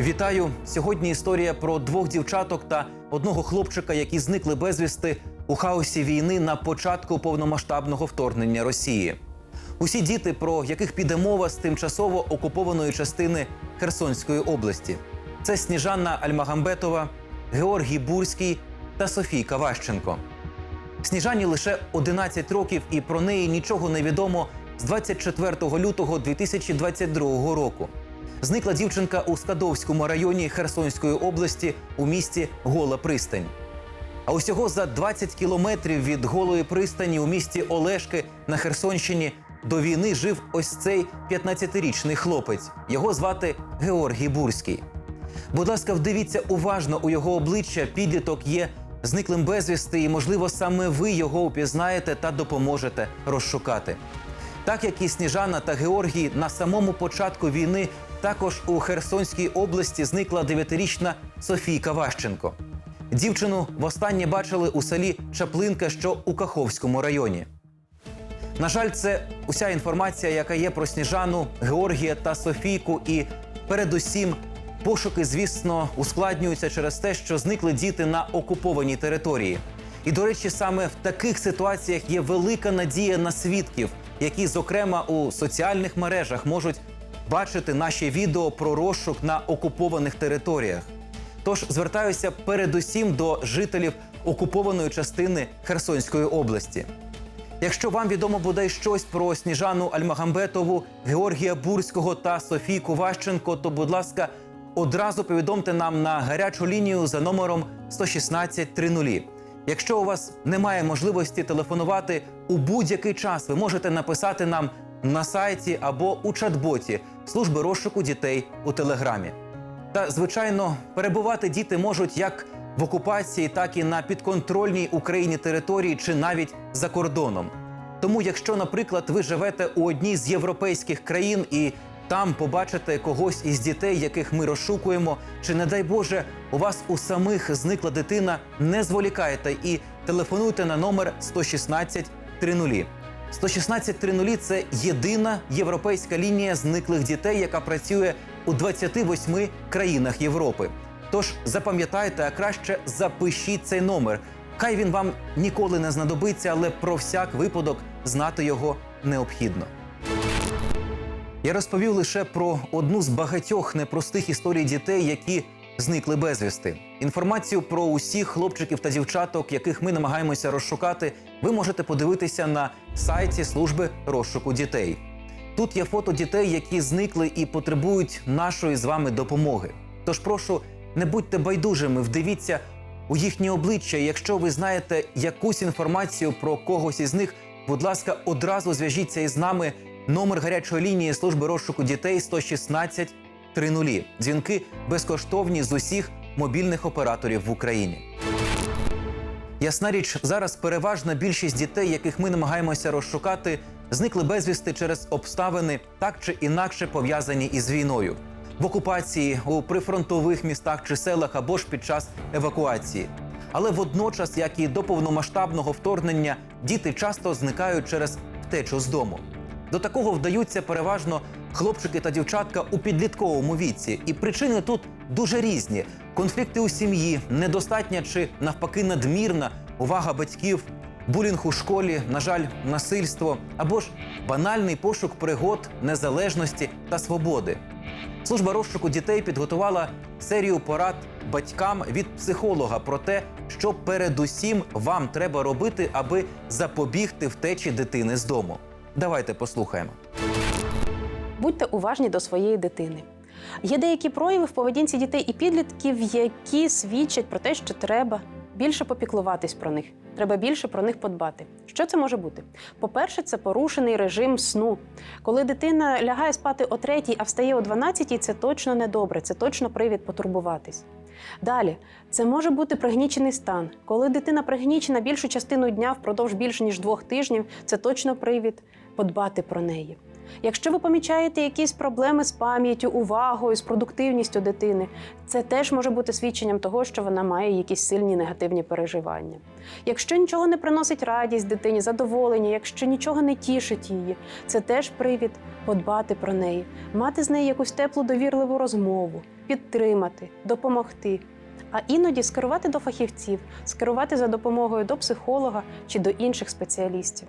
Вітаю! Сьогодні історія про двох дівчаток та одного хлопчика, які зникли безвісти у хаосі війни на початку повномасштабного вторгнення Росії. Усі діти, про яких піде мова з тимчасово окупованої частини Херсонської області. Це Сніжанна Альмагамбетова, Георгій Бурський та Софійка Ващенко. Сніжані лише 11 років, і про неї нічого не відомо з 24 лютого 2022 року. Зникла дівчинка у Скадовському районі Херсонської області у місті Гола Пристань. А усього за 20 кілометрів від голої пристані у місті Олешки на Херсонщині до війни жив ось цей 15-річний хлопець. Його звати Георгій Бурський. Будь ласка, вдивіться уважно у його обличчя. Підліток є зниклим безвісти, і, можливо, саме ви його упізнаєте та допоможете розшукати. Так як і Сніжана та Георгій на самому початку війни також у Херсонській області зникла 9-річна Софійка Ващенко. Дівчину востаннє бачили у селі Чаплинка, що у Каховському районі. На жаль, це уся інформація, яка є про Сніжану, Георгія та Софійку. І передусім пошуки, звісно, ускладнюються через те, що зникли діти на окупованій території. І, до речі, саме в таких ситуаціях є велика надія на свідків, які, зокрема, у соціальних мережах можуть бачити наші відео про розшук на окупованих територіях. Тож звертаюся передусім до жителів окупованої частини Херсонської області. Якщо вам відомо буде щось про Сніжану Альмагамбетову, Георгія Бурського та Софійку Ващенко, то, будь ласка, одразу повідомте нам на гарячу лінію за номером 116 30. Якщо у вас немає можливості телефонувати у будь-який час, ви можете написати нам на сайті або у чат-боті служби розшуку дітей у телеграмі. Та, звичайно, перебувати діти можуть як в окупації, так і на підконтрольній Україні території чи навіть за кордоном. Тому, якщо, наприклад, ви живете у одній з європейських країн і там побачите когось із дітей, яких ми розшукуємо, чи не дай Боже, у вас у самих зникла дитина, не зволікайте і телефонуйте на номер 116 30. 116 30 – це єдина європейська лінія зниклих дітей, яка працює у 28 країнах Європи. Тож запам'ятайте, а краще запишіть цей номер. Хай він вам ніколи не знадобиться, але про всяк випадок знати його необхідно. Я розповів лише про одну з багатьох непростих історій дітей, які зникли безвісти. Інформацію про усіх хлопчиків та дівчаток, яких ми намагаємося розшукати, ви можете подивитися на сайті служби розшуку дітей. Тут є фото дітей, які зникли і потребують нашої з вами допомоги. Тож прошу, не будьте байдужими, вдивіться у їхні обличчя. Якщо ви знаєте якусь інформацію про когось із них, будь ласка, одразу зв'яжіться із нами. Номер гарячої лінії служби розшуку дітей 116 30. Дзвінки безкоштовні з усіх мобільних операторів в Україні. Ясна річ, зараз переважна більшість дітей, яких ми намагаємося розшукати, зникли безвісти через обставини так чи інакше пов'язані із війною в окупації, у прифронтових містах чи селах або ж під час евакуації. Але водночас, як і до повномасштабного вторгнення, діти часто зникають через втечу з дому. До такого вдаються переважно хлопчики та дівчатка у підлітковому віці, і причини тут дуже різні: конфлікти у сім'ї, недостатня чи навпаки надмірна увага батьків, булінг у школі, на жаль, насильство або ж банальний пошук пригод, незалежності та свободи. Служба розшуку дітей підготувала серію порад батькам від психолога про те, що передусім вам треба робити, аби запобігти втечі дитини з дому. Давайте послухаємо. Будьте уважні до своєї дитини. Є деякі прояви в поведінці дітей і підлітків, які свідчать про те, що треба більше попіклуватись про них. Треба більше про них подбати. Що це може бути? По-перше, це порушений режим сну. Коли дитина лягає спати о третій, а встає о 12, це точно не добре, це точно привід потурбуватись. Далі, це може бути пригнічений стан. Коли дитина пригнічена більшу частину дня впродовж більше ніж двох тижнів, це точно привід подбати про неї. Якщо ви помічаєте якісь проблеми з пам'яттю, увагою, з продуктивністю дитини, це теж може бути свідченням того, що вона має якісь сильні негативні переживання. Якщо нічого не приносить радість дитині, задоволення, якщо нічого не тішить її, це теж привід подбати про неї, мати з нею якусь теплу довірливу розмову, підтримати, допомогти. А іноді скерувати до фахівців, скерувати за допомогою до психолога чи до інших спеціалістів.